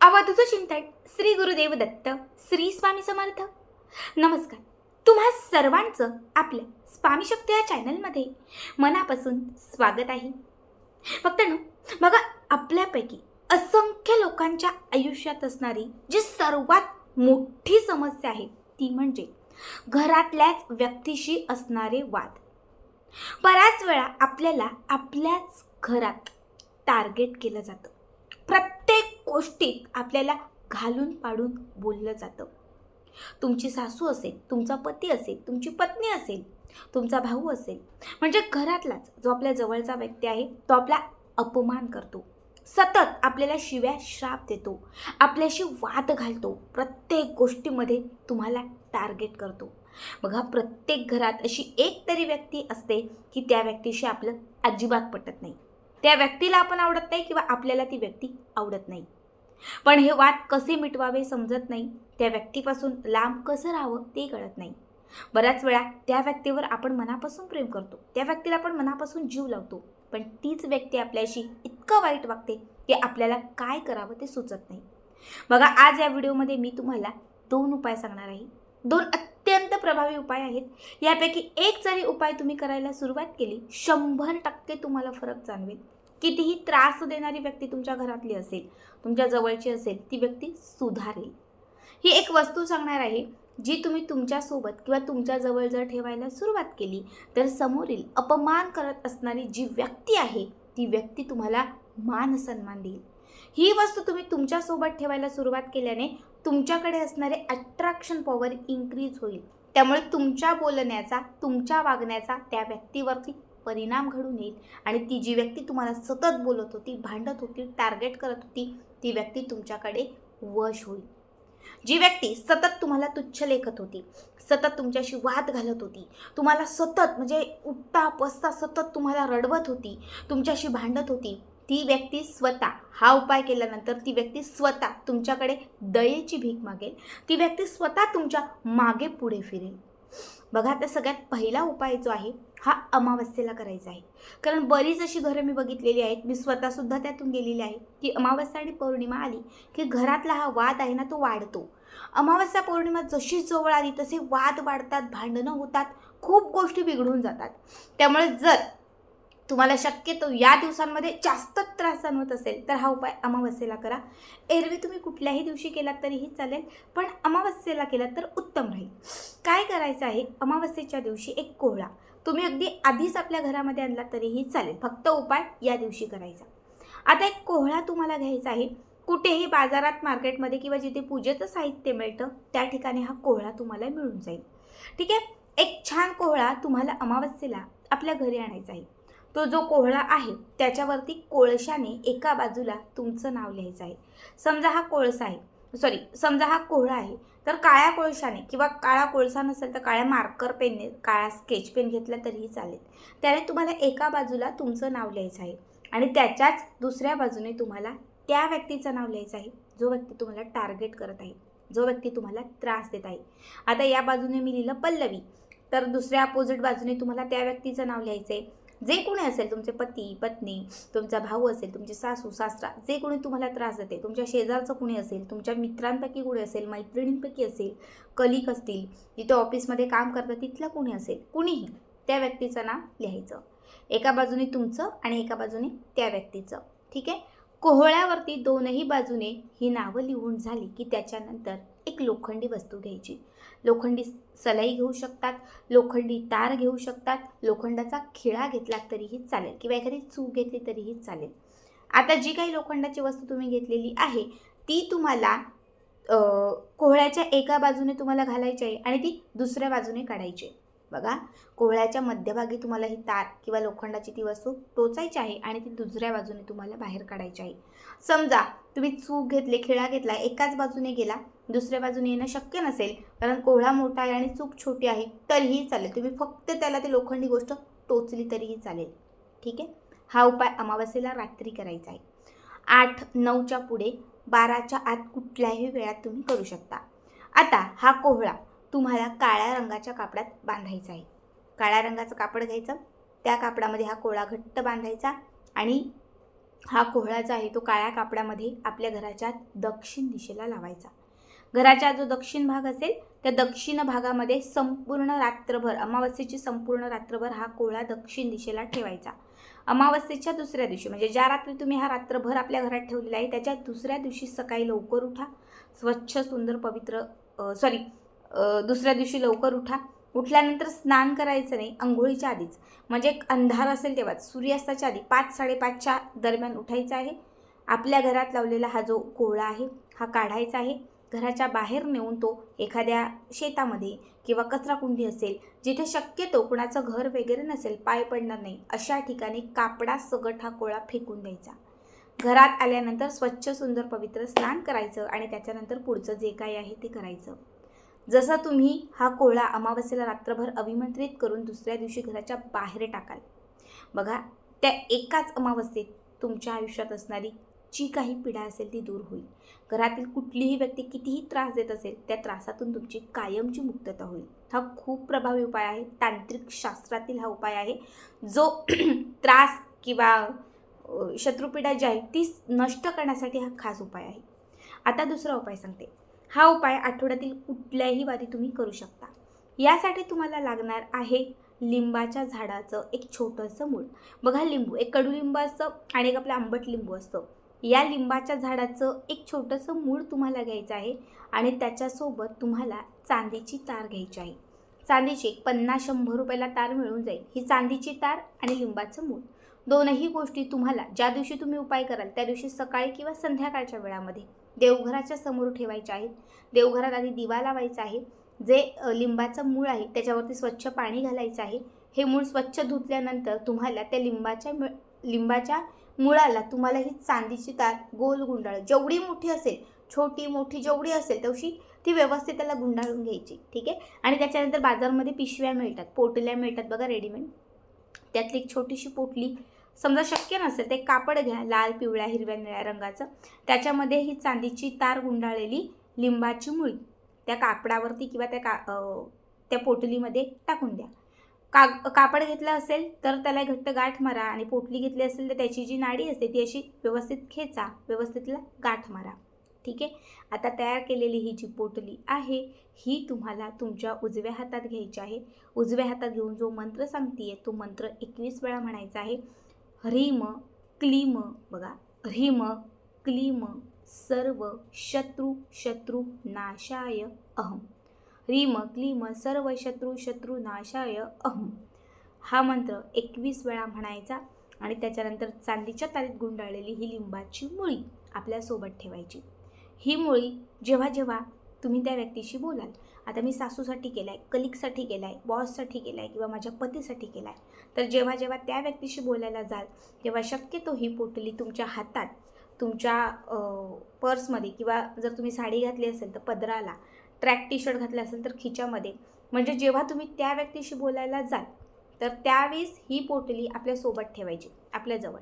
आवाजाचं चिंतन श्री गुरुदेव दत्त श्री स्वामी समर्थ. नमस्कार. तुम्हा सर्वांचं आपल्या स्वामी शक्ती या चॅनलमध्ये मनापासून स्वागत आहे. फक्त ना बघा आपल्यापैकी असंख्य लोकांच्या आयुष्यात असणारी जी सर्वात मोठी समस्या आहे ती म्हणजे घरातल्याच व्यक्तीशी असणारे वाद. बऱ्याच वेळा आपल्याला आपल्याच घरात टार्गेट केलं जातं. प्रत्येक गोष्टीत आपल्याला घालून पाडून बोललं जातं. तुमची सासू असेल तुमचा पती असेल तुमची पत्नी असेल तुमचा भाऊ असेल म्हणजे घरातलाच जो आपल्या जवळचा व्यक्ती आहे तो आपला अपमान करतो. सतत आपल्याला शिव्या श्राप देतो. आपल्याशी वाद घालतो. प्रत्येक गोष्टीमध्ये तुम्हाला टार्गेट करतो. बघा प्रत्येक घरात अशी एक तरी व्यक्ती असते की त्या व्यक्तीशी आपलं अजिबात पटत नाही. त्या व्यक्तीला आपण आवडत नाही किंवा आपल्याला ती व्यक्ती आवडत नाही. पण हे वाद कसे मिटवावे समजत नाही. त्या व्यक्तीपासून लांब कसं राहावं ते कळत नाही. बऱ्याच वेळा त्या व्यक्तीवर आपण मनापासून प्रेम करतो. त्या व्यक्तीला आपण मनापासून जीव लावतो. पण तीच व्यक्ती आपल्याशी इतकं वाईट वागते की आपल्याला काय करावं ते सुचत नाही. बघा आज या व्हिडिओमध्ये मी तुम्हाला दोन उपाय सांगणार आहे. दोन अत्यंत प्रभावी उपाय आहेत. यापैकी एक जरी उपाय तुम्ही करायला सुरुवात केली शंभर टक्के तुम्हाला फरक जाणवेल. कितीही त्रास देणारी व्यक्ती तुमच्या घरातली असेल तुमच्या जवळची असेल ती व्यक्ती सुधारेल. ही एक वस्तू सांगणार आहे जी तुम्ही तुमच्यासोबत किंवा तुमच्या जवळ जर ठेवायला सुरुवात केली तर समोरील अपमान करत असणारी जी व्यक्ती आहे ती व्यक्ती तुम्हाला मान सन्मान देईल. ही वस्तू तुम्ही तुमच्यासोबत ठेवायला सुरुवात केल्याने तुमच्याकडे असणारे अट्रॅक्शन पॉवर इन्क्रीज होईल. त्यामुळे तुमच्या बोलण्याचा तुमच्या वागण्याचा त्या व्यक्तीवरती परिणाम घडून येईल. आणि ती जी व्यक्ती तुम्हाला सतत बोलत होती भांडत होती टार्गेट करत होती ती व्यक्ती तुमच्याकडे वश होईल. जी व्यक्ती सतत तुम्हाला तुच्छ लेखत होती सतत तुमच्याशी वाद घालत होती तुम्हाला सतत म्हणजे उठता पसता सतत तुम्हाला रडवत होती तुमच्याशी भांडत होती ती व्यक्ती स्वतः हा उपाय केल्यानंतर ती व्यक्ती स्वतः तुमच्याकडे दयेची भीक मागेल. ती व्यक्ती स्वतः तुमच्या मागे पुढे फिरेल. बघा आता सगळ्यात पहिला उपाय जो आहे हा अमावस्येला करायचा आहे. कारण बरीच अशी घरं मी बघितलेली आहेत. मी स्वतःसुद्धा त्यातून गेलेली आहे की अमावस्या आणि पौर्णिमा आली की घरातला हा वाद आहे ना तो वाढतो. अमावस्या पौर्णिमा जशी जवळ आली तसे वाद वाढतात भांडणं होतात खूप गोष्टी बिघडून जातात. त्यामुळे जर तुम्हाला शक्यतो या दिवसांमध्ये जास्त त्रास जाणवत असेल तर हा उपाय अमावस्येला करा. एरवी तुम्ही कुठल्याही दिवशी केलात तरीही चालेल पण अमावस्येला केलात तर उत्तम राहील. काय करायचं आहे? अमावस्येच्या दिवशी एक कोहळा. तुम्ही अगदी आधीच आपल्या घरामध्ये आणला तरीही चालेल. फक्त उपाय या दिवशी करायचा. आता एक कोहळा तुम्हाला घ्यायचा आहे. कुठेही बाजारात मार्केटमध्ये किंवा जिथे पूजेचं साहित्य मिळतं त्या ठिकाणी हा कोहळा तुम्हाला मिळून जाईल. ठीक आहे? एक छान कोहळा तुम्हाला अमावस्येला आपल्या घरी आणायचा आहे. तो जो कोहळा आहे त्याच्यावरती कोळशाने एका बाजूला तुमचं नाव लिहायचं आहे. समजा हा कोळसा आहे. सॉरी समजा हा कोहळा आहे. तर काळ्या कोळशाने किंवा काळा कोळसा नसेल तर काळ्या मार्कर पेनने काळा स्केच पेन घेतला तरीही चालेल. त्याने तुम्हाला एका बाजूला तुमचं नाव लिहायचं आहे आणि त्याच्याच दुसऱ्या बाजूने तुम्हाला त्या व्यक्तीचं नाव लिहायचं आहे. जो व्यक्ती तुम्हाला टार्गेट करत आहे जो व्यक्ती तुम्हाला त्रास देत आहे. आता या बाजूने मी लिहिलं पल्लवी तर दुसऱ्या अपोजिट बाजूने तुम्हाला त्या व्यक्तीचं नाव लिहायचं आहे. जे कोणी असेल तुमचे पती पत्नी तुमचा भाऊ असेल तुमचे सासू सासरा जे कोणी तुम्हाला त्रास देते तुमच्या शेजारचं कोणी असेल तुमच्या मित्रांपैकी कोणी असेल मैत्रिणींपैकी असेल कलिक असतील जिथे ऑफिसमध्ये काम करतं तिथलं कोणी असेल कुणीही त्या व्यक्तीचं नाव लिहायचं. एका बाजूने तुमचं आणि एका बाजूने त्या व्यक्तीचं. ठीक आहे? कोहळ्यावरती दोनही बाजूने ही नावं लिहून झाली की त्याच्यानंतर एक लोखंडी वस्तू घ्यायची. लोखंडी सलाई घेऊ शकतात लोखंडी तार घेऊ शकतात लोखंडाचा खिळा घेतला तरीही चालेल किंवा एखादी चूक घेतली तरीही चालेल. आता जी काही लोखंडाची वस्तू तुम्ही घेतलेली आहे ती तुम्हाला कोहळ्याच्या एका बाजूने तुम्हाला घालायची आहे आणि ती दुसऱ्या बाजूने काढायची आहे. बघा कोहळ्याच्या मध्यभागी तुम्हाला ही तार किंवा लोखंडाची ती वस्तू टोचायची आहे आणि ती दुसऱ्या बाजूने तुम्हाला बाहेर काढायची आहे. समजा तुम्ही चूक घेतले खिळा घेतला एकाच बाजूने गेला दुसऱ्या बाजूने येणं शक्य नसेल कारण कोहळा मोठा आहे आणि चूक छोटी आहे तरीही चालेल. तुम्ही फक्त त्याला ती लोखंडी गोष्ट टोचली तरीही चालेल. ठीक आहे? हा उपाय अमावस्येला रात्री करायचा आहे. आठ नऊच्या पुढे बाराच्या आत कुठल्याही वेळात तुम्ही करू शकता. आता हा कोहळा तुम्हाला काळ्या रंगाच्या कापडात बांधायचा आहे. काळ्या रंगाचं कापड घ्यायचं. त्या कापडामध्ये हा कोळा घट्ट बांधायचा आणि हा कोहळा जो आहे तो काळ्या कापडामध्ये आपल्या घराच्या दक्षिण दिशेला लावायचा. घराचा जो दक्षिण भाग असेल त्या दक्षिण भागामध्ये संपूर्ण रात्रभर अमावस्येची संपूर्ण रात्रभर हा कोहळा दक्षिण दिशेला ठेवायचा. अमावस्येच्या दुसऱ्या दिवशी म्हणजे ज्या रात्री तुम्ही हा रात्रभर आपल्या घरात ठेवलेला आहे त्याच्या दुसऱ्या दिवशी सकाळी लवकर उठा. स्वच्छ सुंदर पवित्र सॉरी दुसऱ्या दिवशी लवकर उठा. उठल्यानंतर स्नान करायचं नाही आंघोळीच्या आधीच. म्हणजे एक अंधार असेल तेव्हाच सूर्यास्ताच्या आधी पाच साडेपाचच्या दरम्यान उठायचं आहे. आपल्या घरात लावलेला हा जो कोळा आहे हा काढायचा आहे. घराच्या बाहेर नेऊन तो एखाद्या शेतामध्ये किंवा कचराकुंडी असेल जिथे शक्यतो कुणाचं घर वगैरे नसेल पाय पडणार नाही अशा ठिकाणी कापडा सगट हा कोळा फेकून द्यायचा. घरात आल्यानंतर स्वच्छ सुंदर पवित्र स्नान करायचं आणि त्याच्यानंतर पुढचं जे काही आहे ते करायचं. जसं तुम्ही हा कोहळा अमावस्येला रात्रभर अभिमंत्रित करून दुसऱ्या दिवशी घराच्या बाहेर टाकाल. बघा त्या एकाच अमावस्येत तुमच्या आयुष्यात असणारी जी काही पीडा असेल ती दूर होईल. घरातील कुठलीही व्यक्ती कितीही त्रास देत असेल त्या त्रासातून तुमची कायमची मुक्तता होईल. हा खूप प्रभावी उपाय आहे. तांत्रिक शास्त्रातील हा उपाय आहे. जो त्रास किंवा शत्रुपीडा जी आहे ती नष्ट करण्यासाठी हा खास उपाय आहे. आता दुसरा उपाय सांगते. हा उपाय आठवड्यातील कुठल्याही वारी तुम्ही करू शकता. यासाठी तुम्हाला लागणार आहे लिंबाच्या झाडाचं एक छोटंसं मूळ. बघा लिंबू एक कडुलिंब असतं आणि एक आपलं आंबट लिंबू असतं. या लिंबाच्या झाडाचं एक छोटंसं मूळ तुम्हाला घ्यायचं आहे आणि त्याच्यासोबत तुम्हाला चांदीची तार घ्यायची आहे. चांदीची एक पन्नास शंभर रुपयाला तार मिळून जाईल. ही चांदीची तार आणि लिंबाचं मूळ. दोनही गोष्टी तुम्हाला ज्या दिवशी तुम्ही उपाय कराल त्या दिवशी सकाळी किंवा संध्याकाळच्या वेळामध्ये. देवघराच्या समोर ठेवायच्या आहेत. देवघरात आधी दिवा लावायचा आहे. जे लिंबाचं मूळ आहे त्याच्यावरती स्वच्छ पाणी घालायचं आहे. हे मूळ स्वच्छ धुतल्यानंतर तुम्हाला त्या लिंबाच्या लिंबाच्या मुळाला तुम्हाला ही चांदीची तार गोल गुंडाळ जेवढी मोठी असेल छोटी मोठी जेवढी असेल तेवढी ती व्यवस्थित त्याला गुंडाळून घ्यायची ठीक आहे? आणि त्याच्यानंतर बाजारमध्ये पिशव्या मिळतात पोटल्या मिळतात बघा रेडीमेड. त्यातली एक छोटीशी पोटली समजा शक्य नसेल ते कापड घ्या लाल पिवळ्या हिरव्या निळ्या रंगाचं. त्याच्यामध्ये ही चांदीची तार गुंडाळलेली लिंबाची मुळी त्या कापडावरती किंवा त्या का त्या पोटलीमध्ये टाकून द्या. का कापड घेतलं असेल तर त्याला घट्ट गाठ मारा आणि पोटली घेतली असेल तर त्याची जी नाडी असते ती अशी व्यवस्थित खेचा व्यवस्थितला गाठ मारा. ठीक आहे? आता तयार केलेली ही जी पोटली आहे ही तुम्हाला तुमच्या उजव्या हातात घ्यायची आहे. उजव्या हातात घेऊन जो मंत्र सांगते तो मंत्र एकवीस वेळा म्हणायचा आहे. ह्रीम क्लीम बघा ह्रीम क्लीम सर्व शत्रू शत्रू नाशाय अहम ह्रीम क्लीम सर्व शत्रू शत्रू नाशाय अहम हा मंत्र एकवीस वेळा म्हणायचा आणि त्याच्यानंतर चांदीच्या तारीत गुंडाळलेली ही लिंबाची मुळी आपल्यासोबत ठेवायची. ही मुळी जेव्हा जेव्हा तुम्ही त्या व्यक्तीशी बोलाल आता मी सासूसाठी केला आहे कलिकसाठी केला आहे बॉससाठी केला आहे किंवा माझ्या पतीसाठी केला आहे तर जेव्हा जेव्हा त्या व्यक्तीशी बोलायला जाल तेव्हा शक्यतो ही पोटली तुमच्या हातात तुमच्या पर्समध्ये किंवा जर तुम्ही साडी घातली असेल तर पदराला ट्रॅक टी शर्ट घातलं असेल तर खिच्यामध्ये. म्हणजे जेव्हा तुम्ही त्या व्यक्तीशी बोलायला जाल तर त्यावेळेस ही पोटली आपल्यासोबत ठेवायची आपल्याजवळ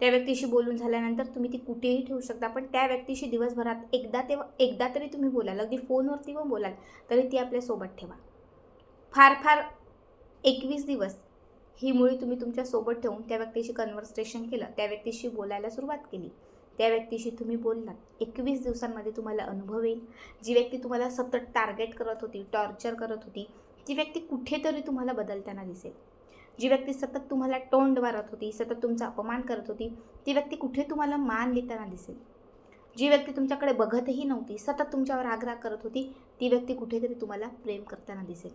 त्या व्यक्तीशी बोलून झाल्यानंतर तुम्ही ती कुठेही ठेवू शकता. पण त्या व्यक्तीशी दिवसभरात एकदा तेव्हा एकदा तरी तुम्ही बोलाल. अगदी फोनवरती पण बोलाल. तरी ती आपल्यासोबत ठेवा. फार फार एकवीस दिवस ही मुळी तुम्ही तुमच्यासोबत ठेवून त्या व्यक्तीशी कन्व्हर्सेशन केलं. त्या व्यक्तीशी बोलायला सुरुवात केली. त्या व्यक्तीशी तुम्ही बोललात. एकवीस दिवसांमध्ये तुम्हाला अनुभव येईल. जी व्यक्ती तुम्हाला सतत टार्गेट करत होती टॉर्चर करत होती ती व्यक्ती कुठेतरी तुम्हाला बदलताना दिसेल. जी व्यक्ती सतत तुम्हाला तोंड मारत होती सतत तुमचा अपमान करत होती ती व्यक्ती कुठे तुम्हाला मान देताना दिसेल? जी व्यक्ती तुमच्याकडे बघतही नव्हती सतत तुमच्यावर आग्रह करत होती ती व्यक्ती कुठेतरी तुम्हाला प्रेम करताना दिसेल.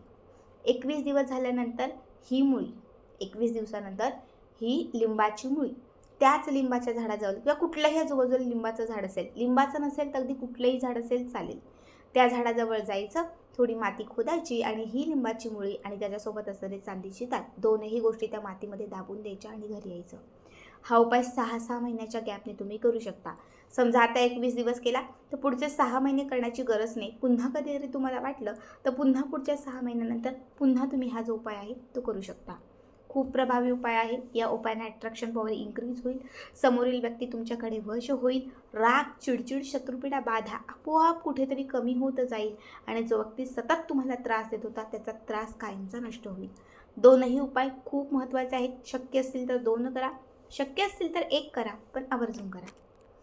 एकवीस दिवस झाल्यानंतर ही मुळी एकवीस दिवसानंतर ही लिंबाची मुळी त्याच लिंबाच्या झाडाजवळ किंवा कुठल्याही आजूबाजूला लिंबाचं झाड असेल लिंबाचं नसेल तर अगदी कुठलंही झाड असेल चालेल. त्या झाडाजवळ जायचं थोडी माती खोदायची आणि ही लिंबाची मुळी आणि त्याच्यासोबत असलेले चांदीची दात दोनही गोष्टी त्या मातीमध्ये दाबून द्यायच्या आणि घरी यायचं. हा उपाय सहा सहा महिन्याच्या गॅपने तुम्ही करू शकता. समजा आता एकवीस दिवस केला तर पुढचे सहा महिने करण्याची गरज नाही. पुन्हा कधीतरी तुम्हाला वाटलं तर पुन्हा पुढच्या सहा महिन्यानंतर पुन्हा तुम्ही हा जो उपाय आहे तो करू शकता. खूप प्रभावी उपाय आहे या उपायाने अट्रॅक्शन पॉवर इन्क्रीज होईल. समोरील व्यक्ती तुमच्याकडे वश होईल. राग चिडचिड शत्रुपीडा बाधा आपोआप कुठेतरी कमी होत जाईल आणि जो व्यक्ती सतत तुम्हाला त्रास देत होता त्याचा त्रास कायमचा नष्ट होईल. दोनही उपाय खूप महत्त्वाचे आहेत. शक्य असतील तर दोन करा. शक्य असतील तर एक करा पण आवर्जून करा.